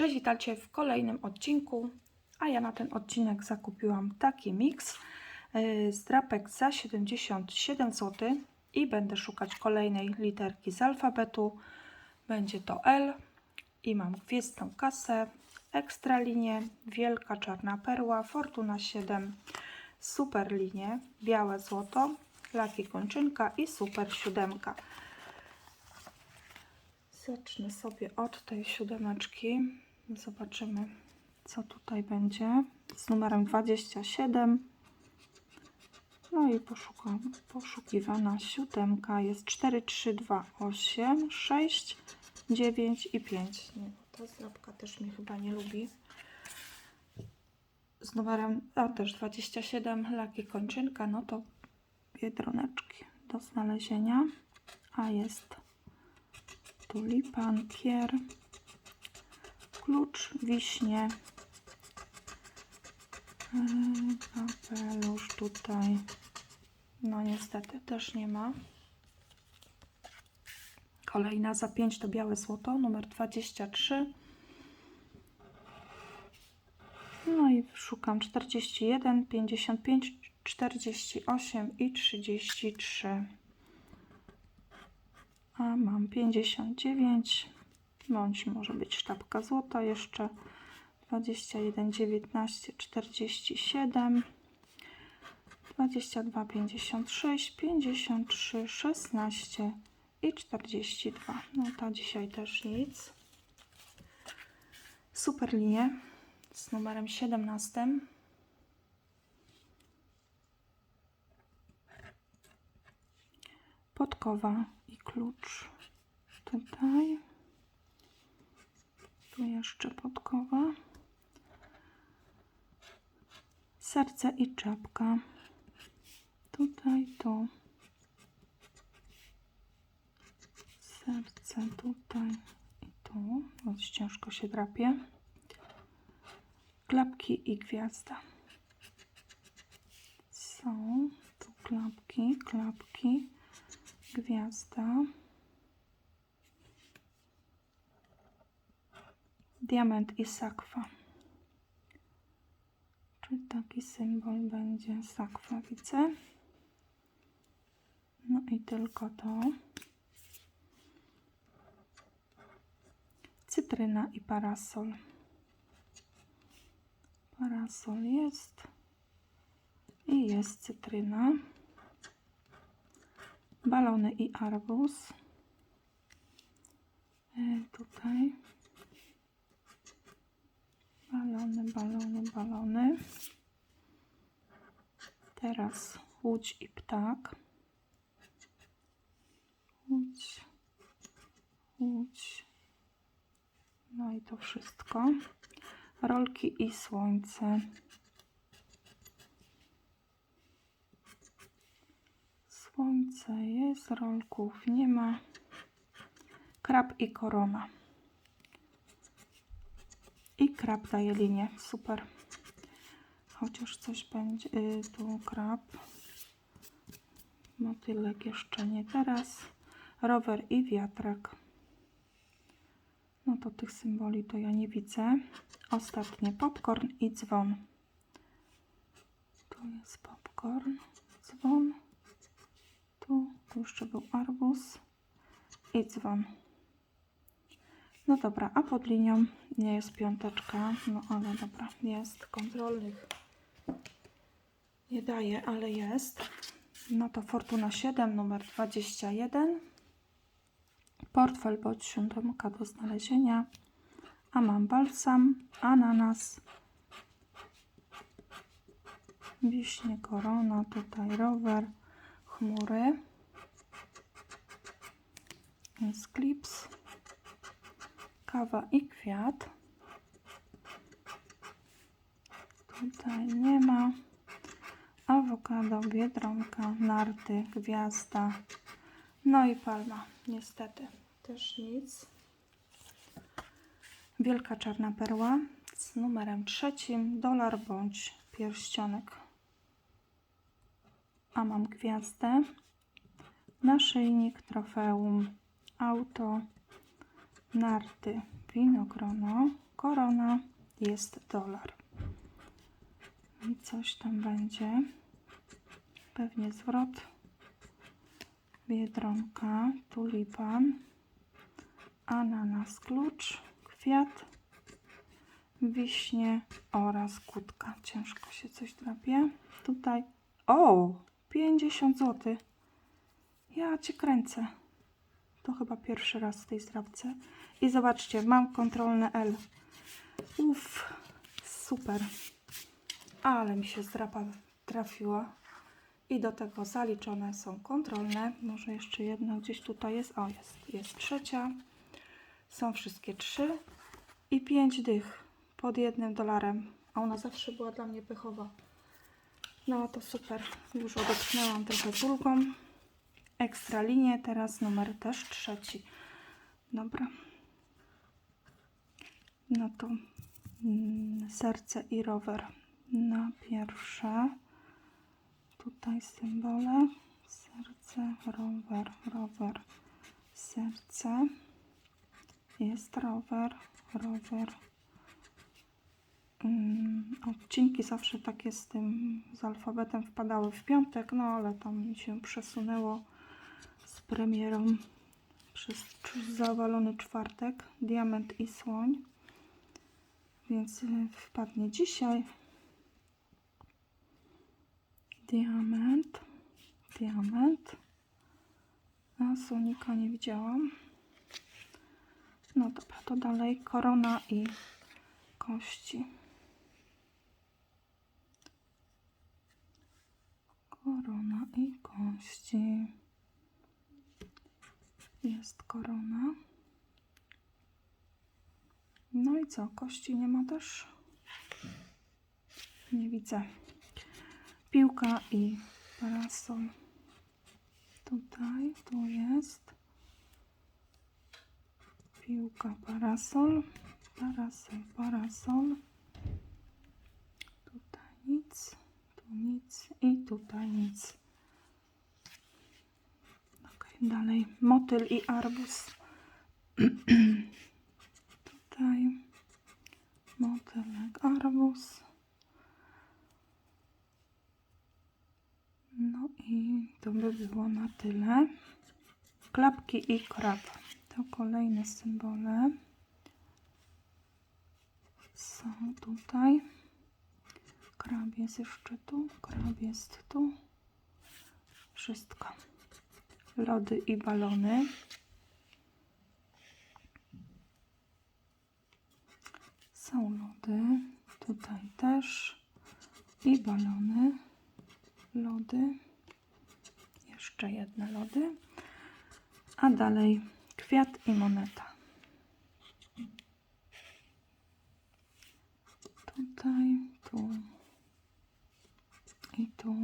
Cześć, witajcie w kolejnym odcinku. A ja na ten odcinek zakupiłam taki miks yy, z drapek za 77 zł i będę szukać kolejnej literki z alfabetu. Będzie to L i mam gwiezdną kasę, ekstra linię, wielka czarna perła, fortuna 7, super linie, białe złoto, laki kończynka i super siódemka. Zacznę sobie od tej siódemeczki. Zobaczymy, co tutaj będzie. Z numerem 27. No i poszukam, poszukiwana siódemka jest 4, 3, 2, 8, 6, 9 i 5. Nie, ta zdrabka też mnie chyba nie lubi. Z numerem a też 27, laki kończynka, no to biedroneczki do znalezienia. A jest tulipan, kier, klucz, wiśnie, yy, kapelusz tutaj, no niestety też nie ma. Kolejna za 5 to białe złoto, numer 23. No i szukam 41, 55, 48 i 33 a mam 59 bądź może być sztabka złota jeszcze. 21 19 47 22 56 53 16 i 42 no ta dzisiaj też nic. Super linie z numerem 17 podkowa i klucz tutaj. Tu jeszcze podkowa. Serce i czapka. Tutaj, tu. Serce tutaj i tu. Dość ciężko się drapie. Klapki i gwiazda. Są tu klapki, klapki gwiazda, diament i sakwa. Czyli taki symbol będzie sakwa, widzę. No i tylko to. Cytryna i parasol. Parasol jest. I jest cytryna balony i arbuz. E, tutaj balony, balony. Teraz łódź i ptak. Łódź, łódź. No i to wszystko. Rolki i słońce. Słońce jest, rolków nie ma. Krab i korona. I krab daje linię. Super. Chociaż coś będzie. Yy, tu krab. Motylek jeszcze nie teraz. Rower i wiatrak. No to tych symboli to ja nie widzę. Ostatnie popcorn i dzwon. Tu jest popcorn, dzwon. Tu, tu jeszcze był arbuz i dzwon. No dobra, a pod linią nie jest piąteczka, no ale dobra, jest kontrolnych. Nie daje, ale jest. No to Fortuna 7, numer 21. Portfel bądź siódemka do znalezienia. A mam balsam, ananas, wiśnie, korona, tutaj rower, chmury. Jest klips, kawa i kwiat. Tutaj nie ma. Awokado, biedronka, narty, gwiazda. No i palma. Niestety też nic. Wielka czarna perła z numerem trzecim. Dolar bądź pierścionek. A mam gwiazdę. Naszyjnik, trofeum, auto, narty, winogrono, korona, jest dolar. I coś tam będzie. Pewnie zwrot. Biedronka, tulipan, ananas, klucz, kwiat, wiśnie oraz kutka. Ciężko się coś drapie. Tutaj, o, 50 zł. Ja cię kręcę. To chyba pierwszy raz w tej zdrabce. I zobaczcie, mam kontrolne L. Uff, super. Ale mi się zdrapa trafiła. I do tego zaliczone są kontrolne. Może jeszcze jedna gdzieś tutaj jest. O, jest. Jest trzecia. Są wszystkie trzy. I pięć dych pod jednym dolarem. A ona zawsze była dla mnie pechowa. No to super. Już odetchnęłam trochę z ulgą. Ekstra linie. Teraz numer też trzeci. Dobra. No to mm, serce i rower na pierwsze. Tutaj symbole. Serce, rower, rower, serce. Jest rower, rower. Mm, odcinki zawsze takie z tym, z alfabetem wpadały w piątek, no ale tam się przesunęło z premierą przez zawalony czwartek. Diament i słoń. Więc y, wpadnie dzisiaj. Diament. Diament. A słonika nie widziałam. No dobra, to dalej korona i kości. Korona i kości. Jest korona. No i co? Kości nie ma też? Nie widzę. Piłka i parasol. Tutaj, tu jest. Piłka, parasol. Parasol, parasol. Tutaj nic. Tu nic. I tutaj nic. Ok, dalej. Motyl i arbuz. tutaj motylek, arbuz. No i to by było na tyle. Klapki i krab. To kolejne symbole. Są tutaj. Krab jest jeszcze tu. Krab jest tu. Wszystko. Lody i balony. Są lody. Tutaj też. I balony. Lody. Jeszcze jedne lody. A dalej kwiat i moneta. Tutaj, tu i tu.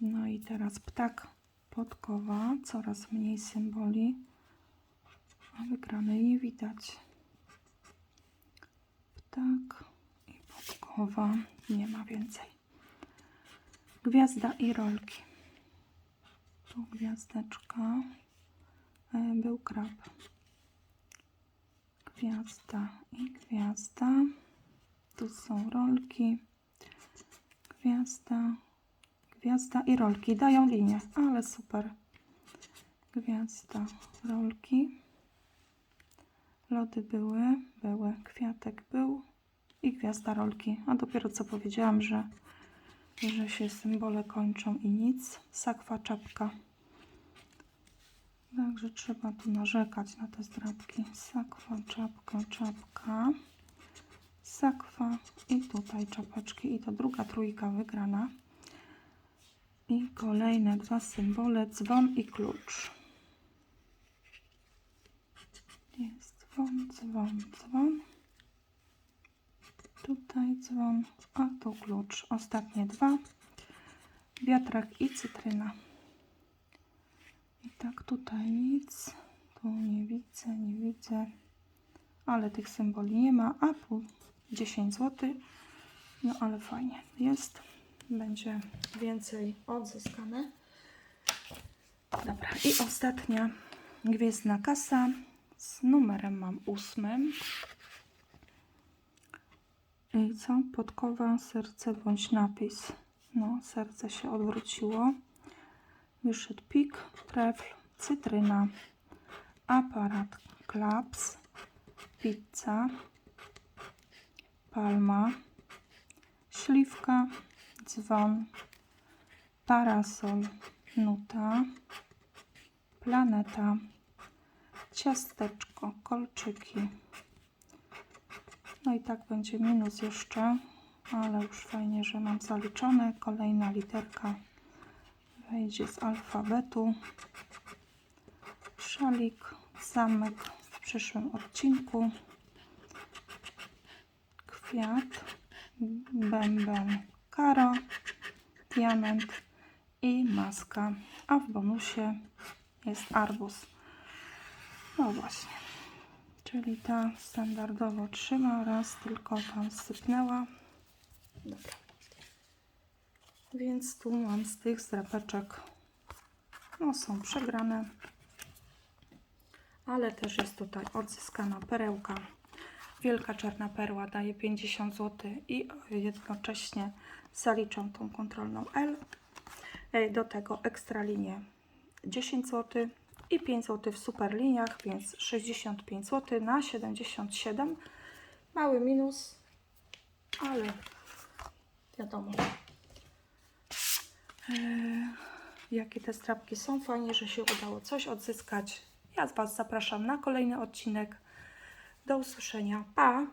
No i teraz ptak, podkowa, coraz mniej symboli, a wygranej nie widać. Ptak i podkowa, nie ma więcej. Gwiazda i rolki. Tu gwiazdeczka, e, był krab. Gwiazda i gwiazda. Tu są rolki. Gwiazda, gwiazda i rolki. Dają linię, ale super. Gwiazda, rolki. Lody były, były. Kwiatek był i gwiazda rolki. A dopiero co powiedziałam, że, że się symbole kończą i nic. Sakwa, czapka. Także trzeba tu narzekać na te zdrabki. Sakwa, czapka, czapka. Sakwa i tutaj czapeczki. I to druga trójka wygrana. I kolejne dwa symbole, dzwon i klucz. Jest dzwon, dzwon, dzwon. Tutaj dzwon, a tu klucz. Ostatnie dwa. Wiatrak i cytryna. I tak tutaj nic. Tu nie widzę, nie widzę. Ale tych symboli nie ma. A tu 10 zł. No ale fajnie jest. Będzie więcej odzyskane. Dobra. I ostatnia gwiezdna kasa. z numerem mam ósmym. I co? Podkowa, serce bądź napis. No, serce się odwróciło. Wyszedł pik, trefl, cytryna, aparat, klaps, pizza, palma, śliwka, dzwon, parasol, nuta, planeta, ciasteczko, kolczyki. No i tak będzie minus jeszcze, ale już fajnie, że mam zaliczone. Kolejna literka wejdzie z alfabetu. Szalik, zamek w przyszłym odcinku. Kwiat, bęben, karo, diament i maska. A w bonusie jest arbuz. No właśnie. Czyli ta standardowo trzyma, raz tylko tam sypnęła. Dobra. Więc tu mam z tych zdrapeczek, no są przegrane, ale też jest tutaj odzyskana perełka. Wielka czarna perła daje 50 zł i jednocześnie zaliczam tą kontrolną L. Do tego ekstra linię 10 zł i 5 zł w super liniach, więc 65 zł na 77. Mały minus, ale wiadomo. Eee, jakie te strapki są. Fajnie, że się udało coś odzyskać. Ja Was zapraszam na kolejny odcinek. Do usłyszenia. Pa!